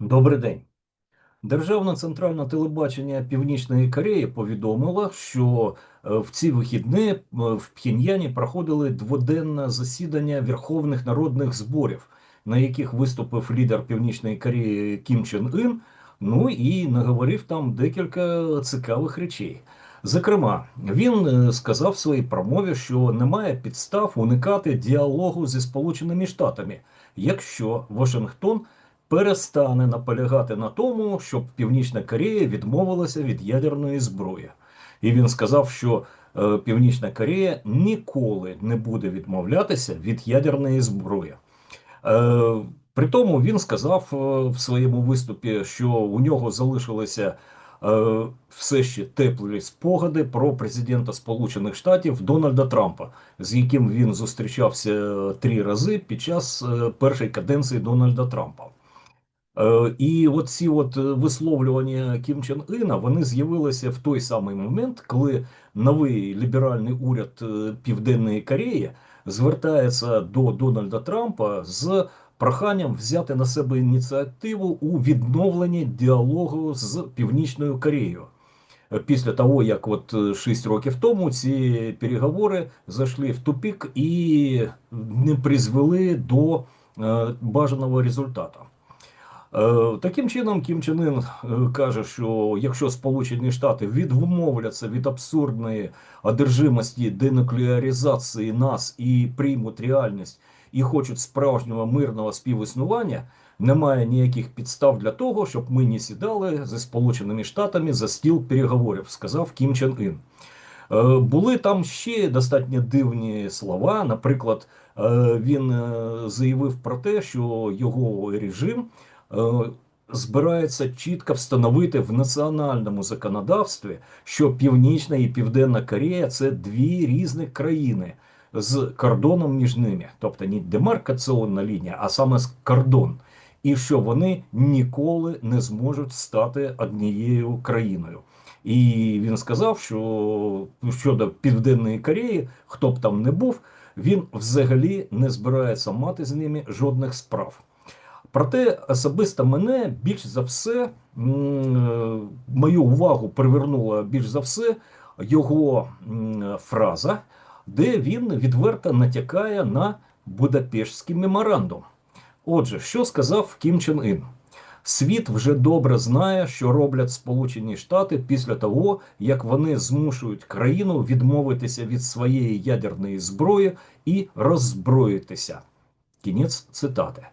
Добрий день. Державне центральне телебачення Північної Кореї повідомило, що е, в ці вихідні е, в Пхеньяні проходили дводенне засідання Верховних народних зборів, на яких виступив лідер Північної Кореї Кім Чен Ін. Ну і наговорив там декілька цікавих речей. Зокрема, він е, сказав в своїй промові, що немає підстав уникати діалогу зі Сполученими Штатами, якщо Вашингтон перестане наполягати на тому, щоб Північна Корея відмовилася від ядерної зброї. І він сказав, що е, Північна Корея ніколи не буде відмовлятися від ядерної зброї. Е, при тому він сказав е, в своєму виступі, що у нього залишилися все ще теплі спогади про президента Сполучених Штатів Дональда Трампа, з яким він зустрічався три рази під час першої каденції Дональда Трампа. Е, І от ці от е, висловлювання Кім Чен Іна вони з'явилися в той самий момент, коли новий ліберальний уряд е, Південної Кореї звертається до Дональда Трампа з проханням взяти на себе ініціативу у відновленні діалогу з Північною Кореєю. Після того, як от е, 6 років тому ці переговори зайшли в тупік і не призвели до бажаного результату. Е, Таким чином, Кім Чен Ын е, каже, що якщо Сполучені Штати відмовляться від абсурдної одержимості денуклеаризації нас і приймуть реальність і хочуть справжнього мирного співіснування, немає ніяких підстав для того, щоб ми не сідали зі Сполученими Штатами за стіл переговорів, сказав Кім Чен Ін. Е, Були там ще достатньо дивні слова. Наприклад, він заявив про те, що його режим збирається чітко встановити в національному законодавстві, що Північна і Південна Корея це дві різні країни з кордоном між ними, тобто не демаркаційна лінія, а саме кордон, і що вони ніколи не зможуть стати однією країною. І він сказав, що щодо Південної Кореї, хто б там не був, він взагалі не збирається мати з ними жодних справ. Проте особисто мене більш за все, е, мою увагу привернула більш за все його фраза, де він відверто натякає на Будапештський меморандум. Отже, що сказав Кім Чен Ін? Світ вже добре знає, що роблять Сполучені Штати після того, як вони змушують країну відмовитися від своєї ядерної зброї і роззброїтися. Кінець цитати.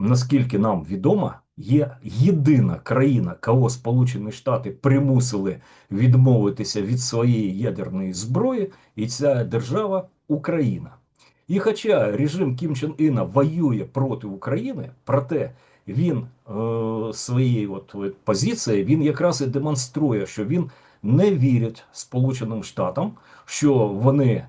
Наскільки нам відомо, є єдина країна, кого Сполучені Штати примусили відмовитися від своєї ядерної зброї, і ця держава Україна. І хоча режим Кім Чен Іна воює проти України, проте він е, своєю от, от позицією він якраз і демонструє, що він не вірить Сполученим Штатам, що вони е,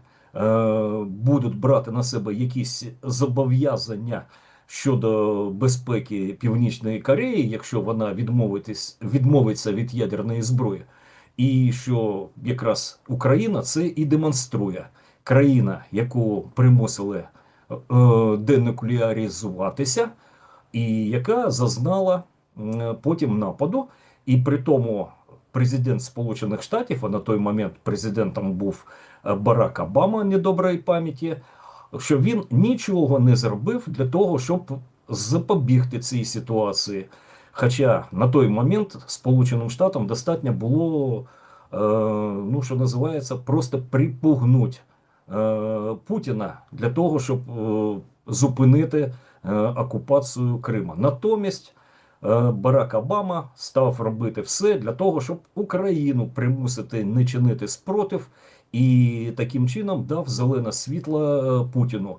будуть брати на себе якісь зобов'язання щодо безпеки Північної Кореї, якщо вона відмовиться від ядерної зброї, і що якраз Україна це і демонструє. Країна, яку примусили е, денуклеаризуватися, і яка зазнала потім нападу, і при тому президент Сполучених Штатів, а на той момент президентом був е, Барак Обама недоброї пам'яті, що він нічого не зробив для того, щоб запобігти цій ситуації. Хоча на той момент Сполученим Штатам достатньо було, е, ну що називається, просто припугнути е, Путіна для того, щоб е, зупинити е, окупацію Крима. Натомість е, Барак Обама став робити все для того, щоб Україну примусити не чинити спротив, і таким чином дав зелене світло е, Путіну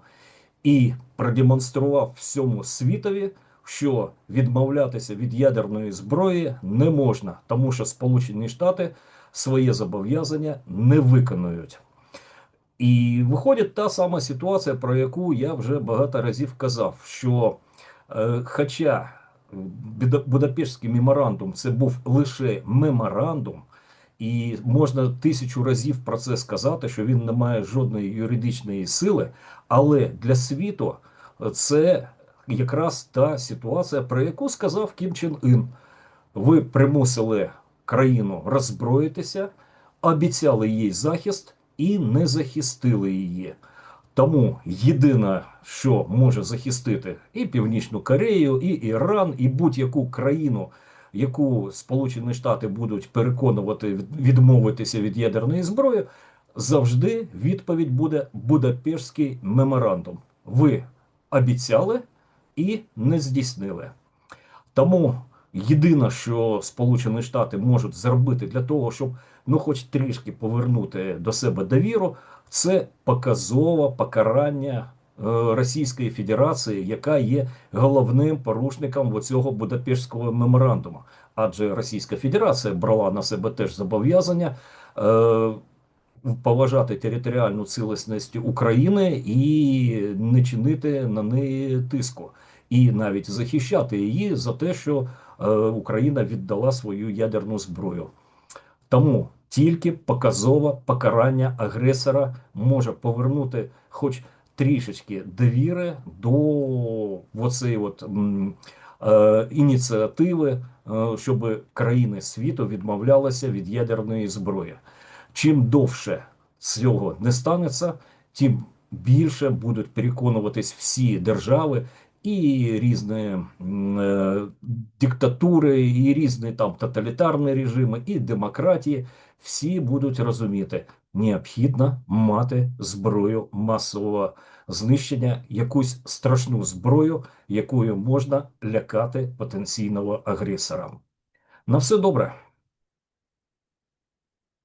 і продемонстрував всьому світові, що відмовлятися від ядерної зброї не можна, тому що Сполучені Штати своє зобов'язання не виконують. І виходить та сама ситуація, про яку я вже багато разів казав, що е, хоча Буда- Будапештський меморандум це був лише меморандум, і можна тисячу разів про це сказати, що він не має жодної юридичної сили, але для світу це якраз та ситуація, про яку сказав Кім Чен Ін. Ви примусили країну роззброїтися, обіцяли їй захист і не захистили її. Тому єдине, що може захистити і Північну Корею, і Іран, і будь-яку країну, яку Сполучені Штати будуть переконувати відмовитися від ядерної зброї, завжди відповідь буде Будапештський меморандум. Ви обіцяли і не здійснили. Тому єдине, що Сполучені Штати можуть зробити для того, щоб ну, хоч трішки повернути до себе довіру, це показове покарання Російської Федерації, яка є головним порушником цього Будапештського меморандуму. Адже Російська Федерація брала на себе теж зобов'язання. Е, Поважати територіальну цілісність України і не чинити на неї тиску, і навіть захищати її за те, що е, Україна віддала свою ядерну зброю. Тому тільки показове покарання агресора може повернути хоч трішечки довіри до оцеї от, е, ініціативи, е, щоб країни світу відмовлялися від ядерної зброї. Чим довше цього не станеться, тим більше будуть переконуватись всі держави і різні е, диктатури, і різні там тоталітарні режими, і демократії. Всі будуть розуміти, необхідно мати зброю масового знищення, якусь страшну зброю, якою можна лякати потенційного агресора. На все добре.